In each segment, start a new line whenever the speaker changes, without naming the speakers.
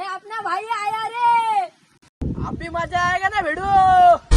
ए अपना भाई आया रे.
अभी मजा आएगा ना भिड़ू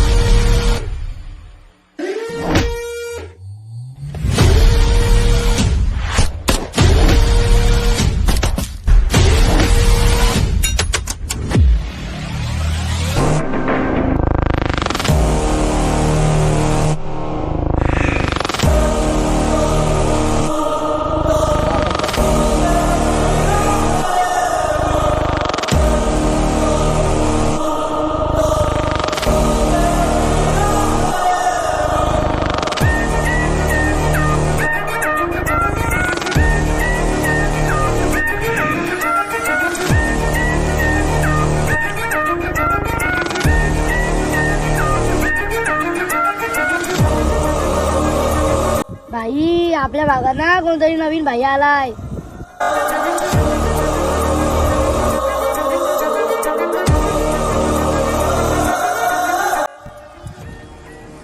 आपल्या भागात ना कोणतरी नवीन भाई आलाय.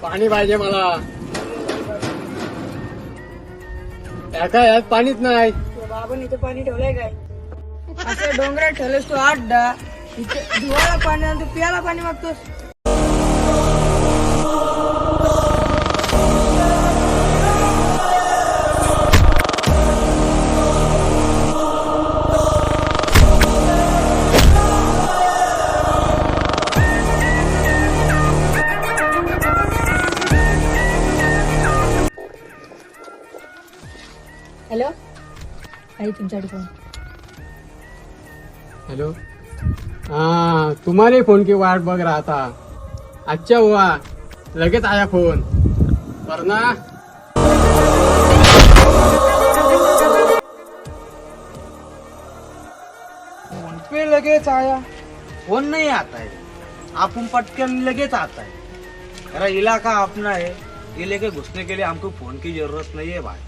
पाणी पाहिजे मला. एका यात पाणीच नाही.
बाबा इथे पाणी ठेवलंय काय? असं डोंगरात ठेवलेस तू आठ डा इथे धुवायला पाणी आणि तू पियाला पाणी मागतोस.
आई तुमच्याकडे फोन
हेलो? हा तुम्हाला फोन की वाट बघ रहा था अच्छा हुआ. लगेच आया फोन. वरना?
फोन पे लगेच आया. फोन नहीं आता है आप हम पटकन लगेच आता है मेरा इलाका अपना है ये लेके घुसने के लिए हमको फोन की जरूरत नहीं है भाई.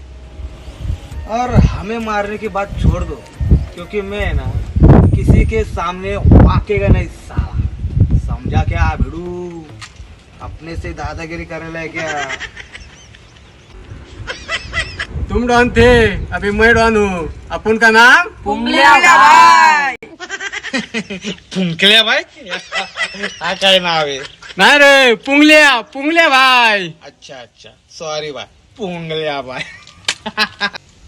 और हमें मारने की बात छोड़ दो क्योंकि मैं ना किसी के सामने वाकेगा नहीं साला। समझा क्या भिड़ू? अपने से दादागिरी करने लगे क्या?
तुम डॉन थे अभी मैं डॉन। हूँ अपन का नाम?
फुंकल्या भाई हा काय नाव आहे?
नाही रे पुंगल्या पुंगल्या भाई
अच्छा अच्छा. सॉरी भाई पुंगल्या बाय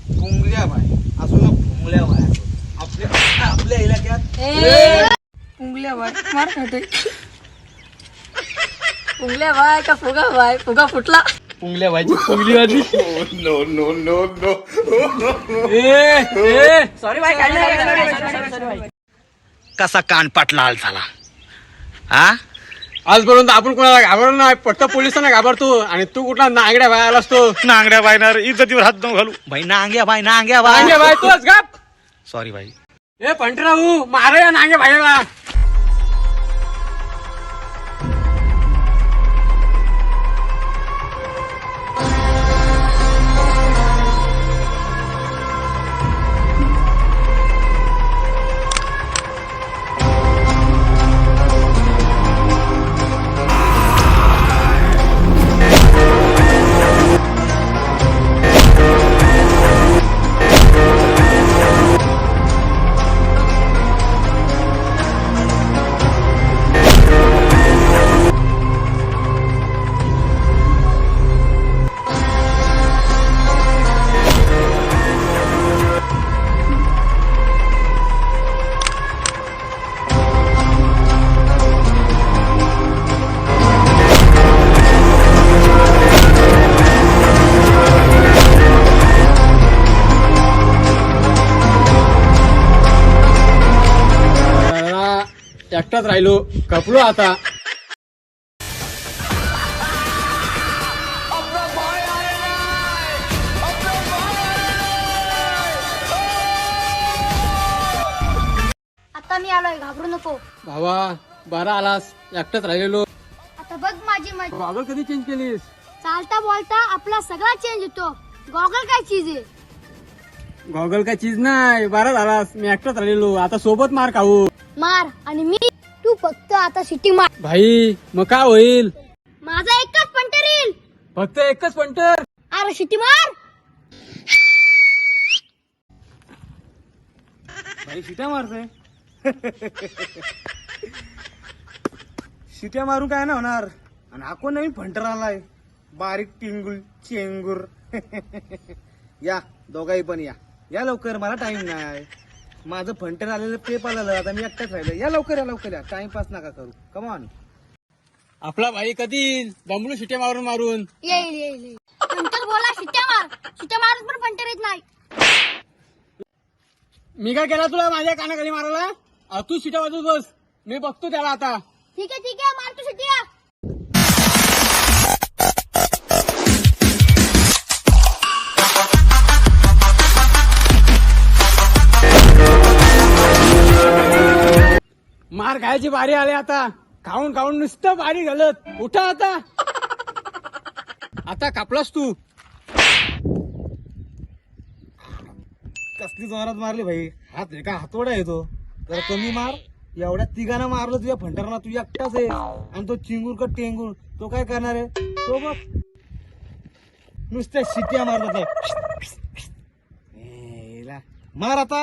पुंगल्या बाय असो ना पुंगल्या बाय. आपल्या आपल्या इलाक्यात
उंगल्या बाय. मार खाते उंगल्या बाय का फुगा बाय? फुगा फुटला.
पुंगल्या भाईची पुंगली वाजली
no no no no
sorry bye काय.
कसा कान लाल झाला? हा
आजपर्यंत आपण कोणाला घाबरलो नाही फक्त पोलिसांना घाबरतो आणि तू कुठला नागड्या बाहेर असतो.
नांगड्या बायनार इज्जतीवर हात घालू. बाई नांग्या बाय नांग्या
नांगे
बाय
बाय तोच गप.
सॉरी बाई
ए पंटराहू मारे या नांगे भाईला एकटाच राहिलो. कपलो आता.
आता मी आलोय घाबरू नको.
भावा बरा आलास. एकटाच राहिलेलो.
आता बघ माझी मजा
गॉगल कधी चेंज केलीस?
चालता बोलता आपला सगळा चेंज होतो. गॉगल काय चीज आहे?
गॉगल काय चीज नाही. बरा झालास. मी एकटाच राहिलेलो. आता सोबत मार खाऊ.
मार आणि मी तू फक्त आता सिटी मार
भाई मग काय होईल?
माझा एकच पंटर येईल.
फक्त एकच पंटर
अरे सिटी मार.
भाई शिट्या मारते शिट्या मारून काय ना होणार. आणि हा कोण नवीन फंटर आलाय? बारीक टिंगुल चेंगूर. या दोघाही पण या. या लवकर मला टाइम नाही. माझं फंटर आलेलं पेप आलेलं आता मी एकटाच राहिलं. या लवकर या लवकर या. टाइमपास नका करू. कमॉन
आपला भाई कधी दमलू शिटे मारून मारून.
येईल येईल येईल. नंतर बोला शिट्ट्या मार. शिट्ट्या मारत पण पंटर येत नाही.
मी काय केला तुला माझ्या कानाखाली मारायला? तू शिट्या वाजवत बस मी बघतो त्याला आता.
ठीक आहे ठीक आहे. मारतो शिट्ट्या
मार खायची बारी आली आता. खाऊन खाऊन नुसतं बारी घालत उठा आता. आता कापलास तू.
कसली जोरात मारली भाई हात रे का हातोडा येतो तर कमी मार. एवढ्या तिघांना मारलं तुझ्या फंटारला तू एकटाच आहे. आणि तो चिंगूर का टेंगूर? तो काय करणार आहे? तो बघ. नुसत्या शिट्या मारल तो मार आता.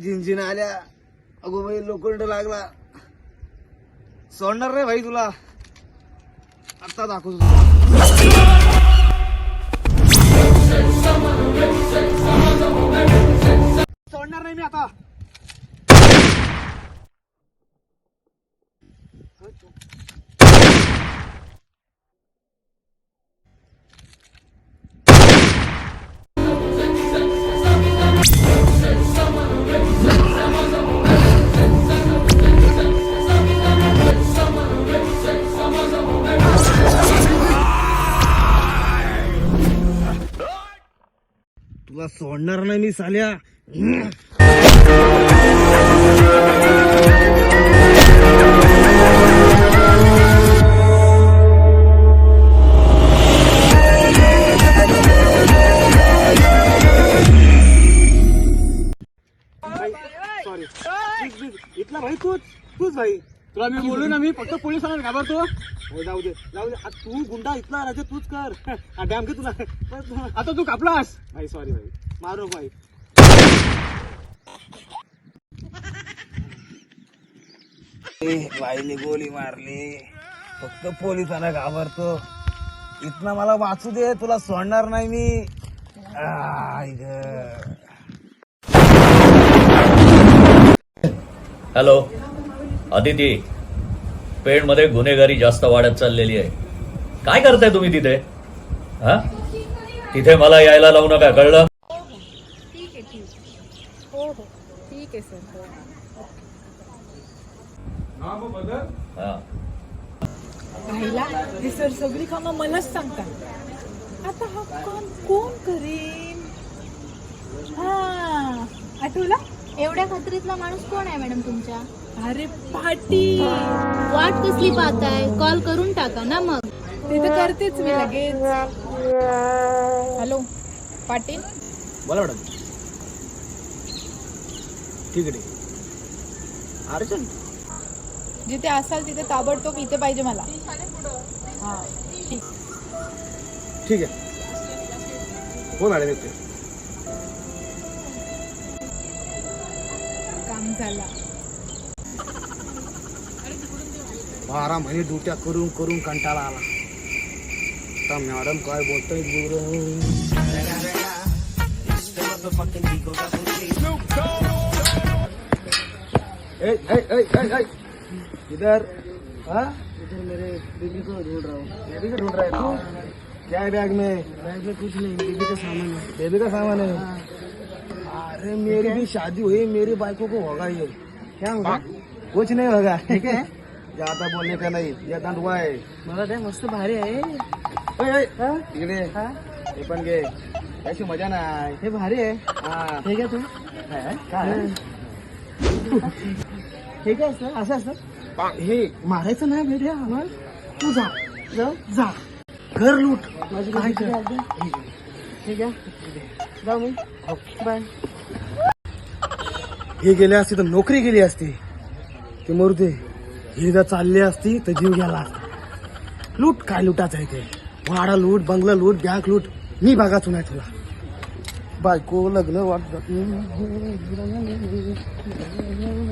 झिंझिन आल्या. अगो भाई लोखंड लागला. सोडणार रे भाई तुला. आता दाखव सोडणार नाही मी आता. सोडणार नाही मी साल्या. सॉरी इथला भाई तूच तूच भाई.
तुला मी बोलू ना मी फक्त पोलिसांना घाबरतो.
हो जाऊ दे जाऊ दे. आ, तू गुंडा इथला राजा तूच कर. आ, डॅम घे तुला.
आता तू कापलास.
भाई सॉरी भाई मारो भाई। बाईने गोळी मारली. फक्त पोलिसांना घाबरतो. इथनं मला वाचू दे तुला सोडणार नाही मी. आय ग.
हॅलो अदिती पेणमध्ये गुन्हेगारी जास्त वाढत चाललेली आहे. काय करताय तुम्ही तिथे? हा? तिथे मला यायला लावू नका कळलं? हा.
राहिला हे. सर सगळी कामं मलाच सांगतात. आता हा काम कोण करेन? हा. आठवला?
एवढ्या खात्रीतला माणूस कोण आहे मॅडम तुमच्या?
अरे पाटील
वाट कसली पाहताय? कॉल करून टाका ना मग.
ते तर करतेच मी लगेच. हॅलो पाटील?
बोला मॅडम. ठीक आहे ठीक आहे अर्जंट.
जिथे असाल तिथे ताबडतोब इथे पाहिजे मला. हा. ठीक
ठीक आहे. हो मॅडम येते.
काम झाला.
बारा महिने ड्युट्या करून करून कंटाळा आला. आता मॅडम काय बोलताय इधर हाँ? इधर मेरे बीबी को ढूंढ रहा हूँ। बेबी को ढूंढ रहा है तू? क्या है बैग में? बैग में कुछ नहीं बेबी का सामान है। बेबी का सामान है? अरे मेरी भी शादी हुई मेरी बाइको को होगा ये। क्या होगा? कुछ नहीं होगा। ठीक है। ज़्यादा बोलने का नहीं ये दंड हुआ है।
मला ते मस्त भारी आहे
ओय, ओय, इकडे हे। पण घे मज़ा नाही
हे भारी आहे
हा।
हे घ्या तू
काय
हे काय असतं असं असतं हे मारायचं नाही भेटे आम्हाला. तू जा. जा जा. घर लूट. माझी काय कर ठीक आहे जा मग. बाय.
हे गेले असते तर नोकरी गेली असती. ते मरुदे ही जर चालली असती तर जीव गेला असता. लूट काय लुटाचं आहे ते? वाडा लूट बंगला लूट बँक लूट. मी बघायचो नाही तुला. बायको लग्न वाट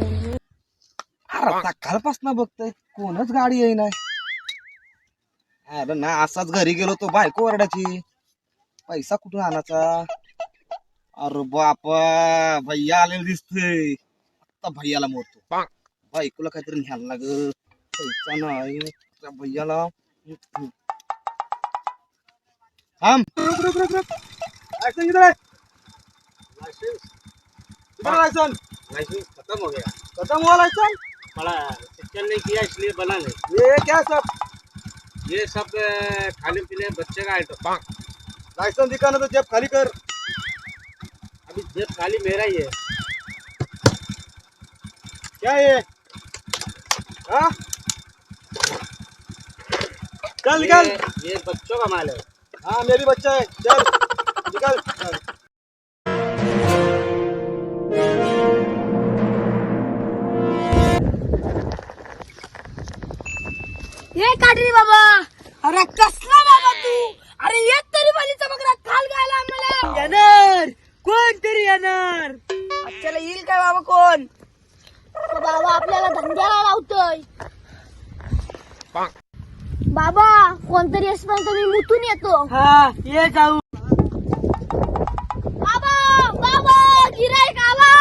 कालपासून बघतोय कोणच गाडी येई नाही अरे ना असाच घरी गेलो तो बायको वरडाची पैसा कुठून आणायचा? अरे बापा भैया आलेला दिसतोय. आता भैयाला मोडतो. बायकोला काहीतरी न्यायला लागल पैसा नाही. त्या भैयाला थांब. रुक रुक रुक रुक लायसन? किधर है किधर है लायसन
लाइसेंस खत्म हो गया
खत्म हुआ लायसन
बड़ा शिक्षण नहीं किया इसलिए बना नहीं।
ये क्या सब?
ये सब खाने पीने बच्चे का आइटम
लायसन दिखाना तो जेब खाली कर।
अभी जेब खाली मेरा ही है।
क्या ये? हाँ? चल निकल।
ये, ये बच्चों का माल है।
हाँ मेरी बच्चा है। चल। निकल।
काढली बाबा. अरे कसला बाबा तू? अरे येत तरी पालीचा बकरा काल गायला मला
येणार. कोण तरी येणार? आजच्याला येईल काय बाबा कोण?
बाबा आपल्याला धंद्याला लावतोय. बाबा कोणतरी येसपर्यंत मी मुतून येतो.
हा ये जाऊ.
बाबा बाबा गिराईक आला.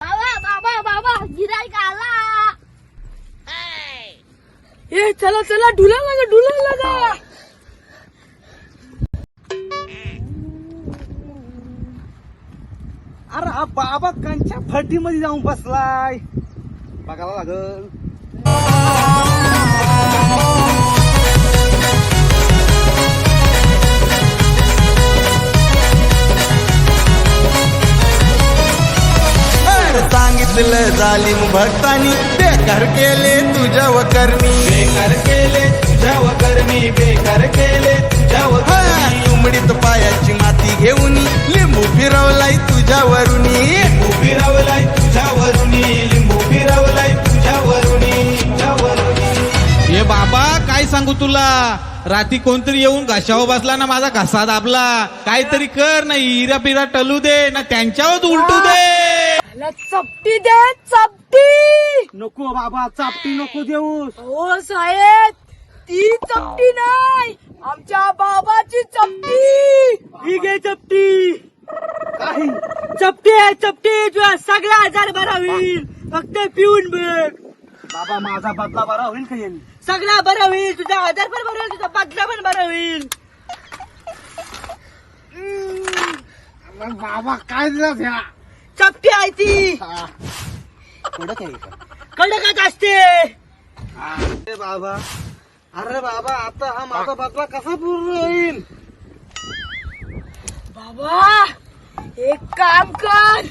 बाबा बाबा बाबा गिराईक आला.
ए चला चला ढुला लागा ढुला लागा.
अरे हा बाबा कंच्या फटीमध्ये जाऊन बसलाय. बघायला लागल.
सांगितलं जालिम भक्तानी बेकार केले तुझ्या करणी बेकार केले तुझ्या करणी बेकार केले तुझ्या उमडीत पायाची माती घेऊन लिंबू फिरवलाय तुझ्यावरुनी. लिंबू फिरवलाय तुझ्यावरुनी लिंबू फिरवलाय तुझ्यावरुनी तुझ्यावरुनी.
हे बाबा काय सांगू तुला? रात्री कोणतरी येऊन घशावर बसला ना माझा घसा दाबला. काहीतरी कर ना हिरा पिरा टलू दे ना त्यांच्यावर उलटू दे.
चपटी दे चपटी!
नको बाबा चापटी नको देऊस.
हो साहेब. ती चपटी नाही आमच्या बाबाची चपटी. ही घे चपटी.
काही.
चपटी आहे चपटी. तुझा सगळा आजार बरा होईल. फक्त पिऊन बघ.
बाबा माझा बदला बरा होईल का येईल?
सगळा बरा होईल. तुझा आजार पण बरा होईल तुझा बदला पण बरा होईल.
बाबा काय दिला ह्या?
चपटी आहे ती.
कडक आहे का?
कडकच असते.
अरे बाबा. अरे बाबा आता हा माझा बदला कसा पूर्ण होईल?
बाबा एक काम कर.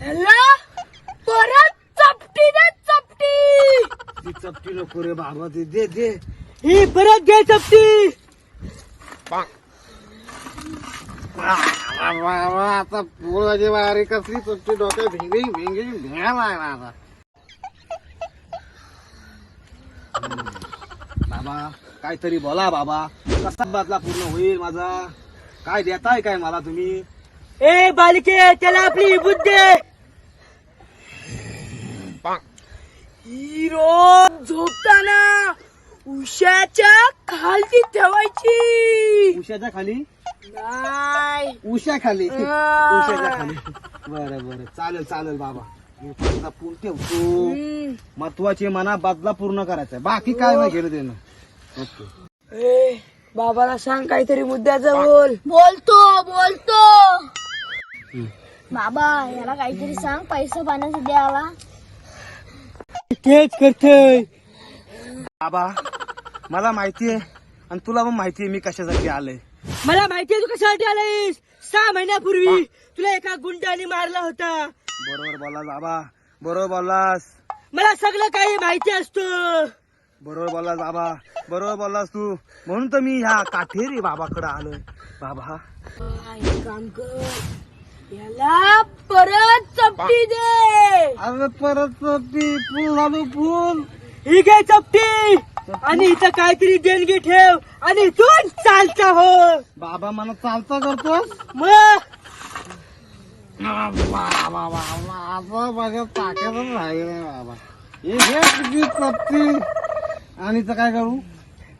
ह्याला परत चपटी दे चपटी.
ती चपटी नको रे बाबा ते दे दे.
ही परत घे चपटी.
आता पोळाची वारी कसली चपटी डोक्यात भिंगी भिंगी भ्यायला आहे आता. बाबा काहीतरी बोला बाबा. कसा बदला पूर्ण होईल माझा? काय देताय काय मला तुम्ही?
ए बालिके त्याला आपली बुद्धी ही रोज झोपताना उशाच्या खालती ठेवायची.
उशाच्या खाली?
नाही.
उशा खाली. उशाच्या खाली. बरं बरं. चालेल चालेल बाबा. मी पूर्ण ठेवतो. महत्त्वाचे मना बदला पूर्ण करायचा बाकी काय नाही घेणं देणं ओके.
ए बाबाला सांग काहीतरी मुद्द्याचं बोल
बोलतो. बोलतो बाबा याला काहीतरी सांग. पैसा पाण्यासाठी आला
तेच करतोय. बाबा मला माहिती आहे आणि तुला पण माहिती आहे मी कशासाठी आलोय.
मला माहितीये तू कशासाठी आलायस? सहा महिन्यापूर्वी तुला एका गुंडाने मारला होता.
बरोबर बोललास बाबा. बरोबर बोललास.
मला सगळं काही माहिती असतं.
बरोबर बोललास बाबा. बरोबर बोललास तू. म्हणून तर मी ह्या काठेरी बाबाकडे आलोय. बाबा.
काम कर. याला परत चपटी दे.
अरे परत ती फुल झालो फुल.
ही घे चपटी. आणि इथं काहीतरी देणगी ठेव आणि इथून चालता हो.
बाबा मला चालता करतोस
मग?
बाबा बाबा माझ्या ताक्यातच राहिलं बाबा. हे तुझी आणि इथं काय करू?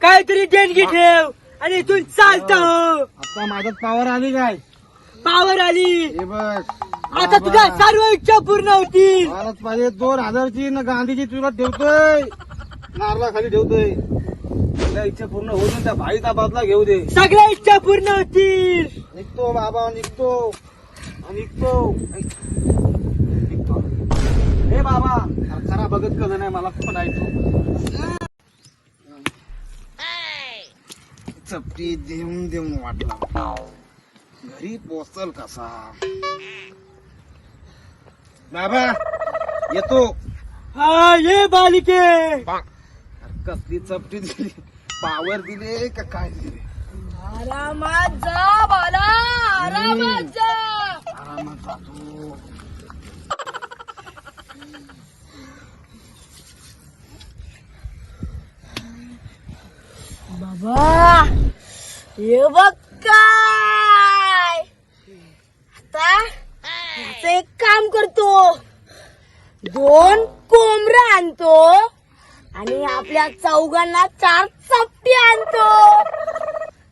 काहीतरी देणगी ठेव आणि इथून चालता हो.
आता माझ्यात पावर आली काय?
पावर आली.
हे बघ
आता तुझ्या सर्व इच्छा पूर्ण होतील.
भारत पाहिजे. दोन हजारची न गांधीची तुला ठेवतोय नारला खाली ठेवतोय त्या इच्छा पूर्ण होऊ दे त्या भाईचा बदला घेऊ दे.
सगळ्या इच्छा पूर्ण होतील.
निघतो बाबा निघतो. निघतो. निघतो. हे बाबा खरा बघत कसं नाही मला पण ऐकतो चपटी देऊन देऊन वाटला. घरी पोचल कसा? बाबा येतो.
हा ये बालिके.
कसली चपटी दिली? पावर दिले का काय दिले?
आरामात जा बाला आरामात जा.
आरामात जातो
बाबा हे बघ काय. आता याचं एक काम करतो. दोन कोंबड्या आणतो. आणि आपल्या चौघांना चार चपटी आणतो.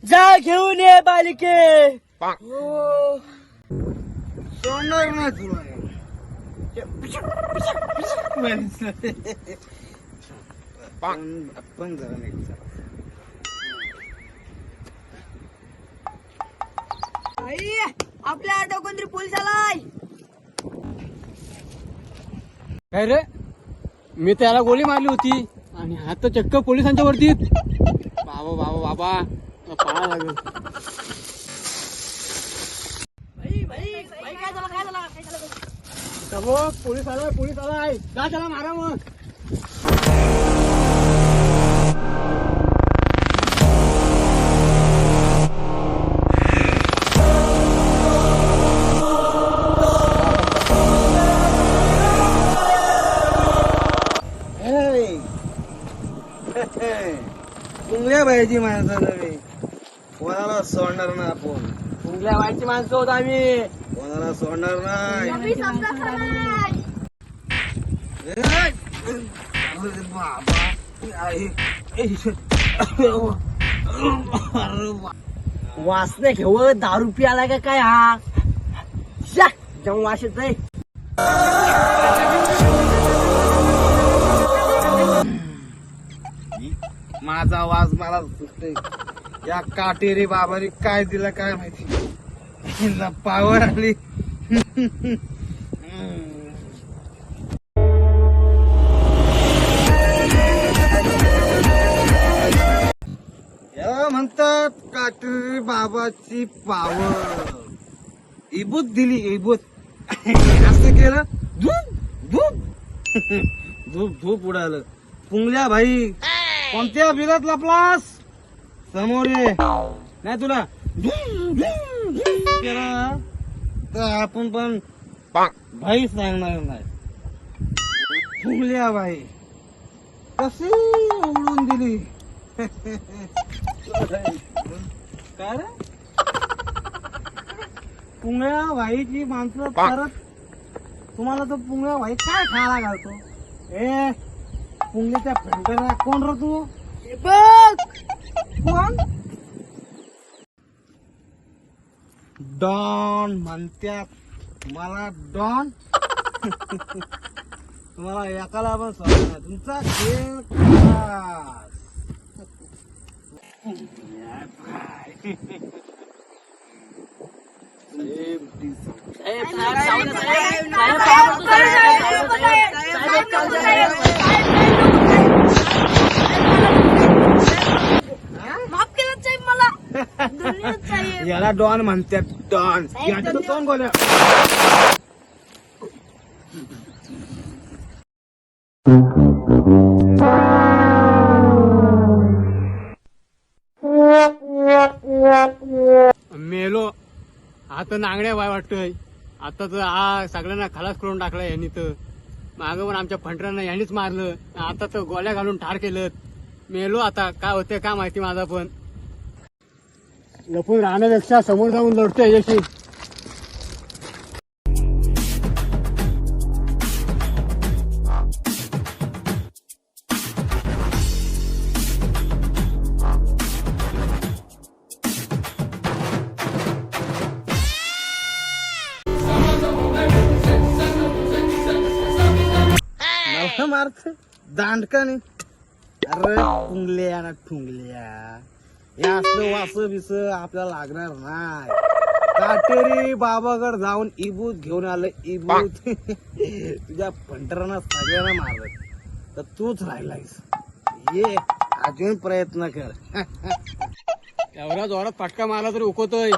जा घेऊन ये बालिके. हो.
सोडणार नाही तुला पण जरा नाही
आई आपल्या ऑटो कोणतरी पोलीस आलाय
काय रे? मी त्याला गोळी मारली होती. आणि हा तर चक्क पोलिसांच्या वरती. बाबा बाबा बाबा. पाहा लागेल. पोलीस आलाय पोलीस आलाय. का त्याला मारा मग.
नाही पाहिजे माणसं कोणाला सोडणार ना आपण?
तुमच्या वाईटची माणसं होत आम्ही?
कोणाला सोडणार नाही?
वासने घेऊ दारू पियाला काय हा? जेव्हा वाशेच आहे
माझा वाज मला सुटते या काटेरी बाबाने काय दिलं काय माहिती. पावर आली. याला म्हणतात काटेरी बाबाची पावर इबूत दिली इबूत. असं केलं धूप धूप. धूप धूप उडालं. पुंगल्या भाई. कोणत्या बिरात लपलास? समोर ये. नाही तुला. केला तर आपण पण भाई सांगणार नाही. पुंगल्या भाई कशी उघडून दिली? काय रे? पुंगळ्या भाईची माणसं परत तुम्हाला तर पुंगळ्या भाई काय खायला घालतो? ए पुंगलीच्या फ्रेंडला कोण रे तू
बघ
कोण डॉन म्हणत्यात मला डॉन तुम्हाला एकाला पण सोडणार तुमचा खेळ.
साहेब, साहेब, साहेब, साहेब, साहेब,
याला डॉन म्हणतात डॉन. साहेब,
मेलो आता नांगड्या वाय वाटतोय. आता तर हा सगळ्यांना खलास करून टाकला यांनी तर. माग पण आमच्या फंटऱ्यांना यांनीच मारलं. आता तर गोळ्या घालून ठार केलं. मेलो आता. काय होतंय काय माहिती माझा पण. लपून राहण्यापेक्षा समोर जाऊन लढतोय याशी.
मला मारत दांडकाने. अरे ठुंगल्या ना ठुंगल्या. या असलं वास बिस आपल्याला लागणार नाही. काटेरी बाबाकडे जाऊन इबूत घेऊन आलं इबूत. तुझ्या फंटरांना सगळ्यांना मारलं. तर तूच राहिलायस. ये अजून प्रयत्न कर.
एवढा जोरात फटका मारला तरी उकवतोय.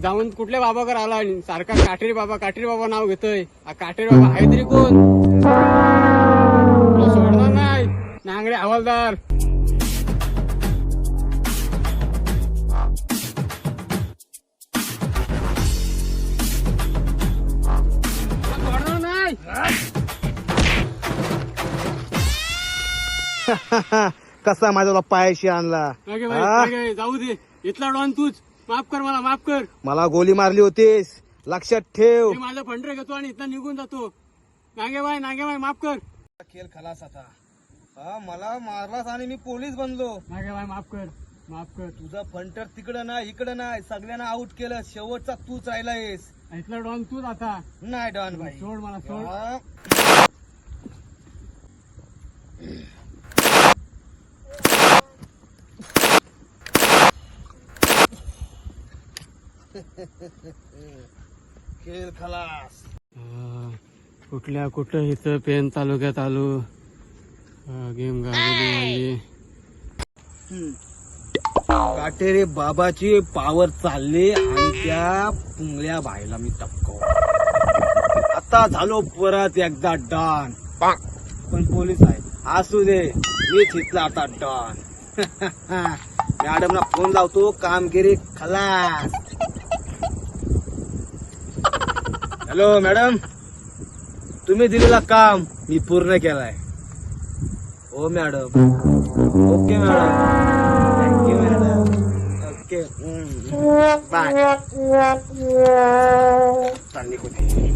जाऊन कुठल्या बाबाकडे आला सारखा काटेरी बाबा काटेरी बाबा नाव घेतोय. काटेरी बाबा आहे तरी कोण? नांगडे हवालदार.
कसा माझ्याला पायाशी आणला.
नाही
हा?
जाऊ दे. इथला डॉन तूच. माफ कर मला माफ कर.
मला गोली मारली होतीस. लक्षात ठेव.
मी माझं फंडर घेतो आणि इथला निघून जातो. नांगे बाय नांगे बाय माफ कर.
खेळ खलास आता. हा मला मारलास आणि मी पोलीस बनलो.
नांगे बाय माफ कर माफ कर.
तुझा फंटर तिकडं नाही इकडं नाही सगळ्यांना आउट केलं. शेवटचा तूच राहिलायस.
इथला डॉन तूच आता.
नाही डॉन भाई
सोड मला सोड.
हा. खेळ खलास.
कुठल्या कुठं इथं पेन तालुक्यात आलो? गेम गाजली
काटेरे बाबाची पावर चालली आणि त्या पुंगळ्या बाईला मी टपकव आता झालो परत एकदा डॉन पण पोलीस आहे असू दे मी तिथला आता डॉन मॅडमला फोन लावतो कामगिरी खलास. हॅलो मॅडम तुम्ही दिलेला काम मी पूर्ण केलाय. हो madam okay madam thank you madam okay bye चालली कुठे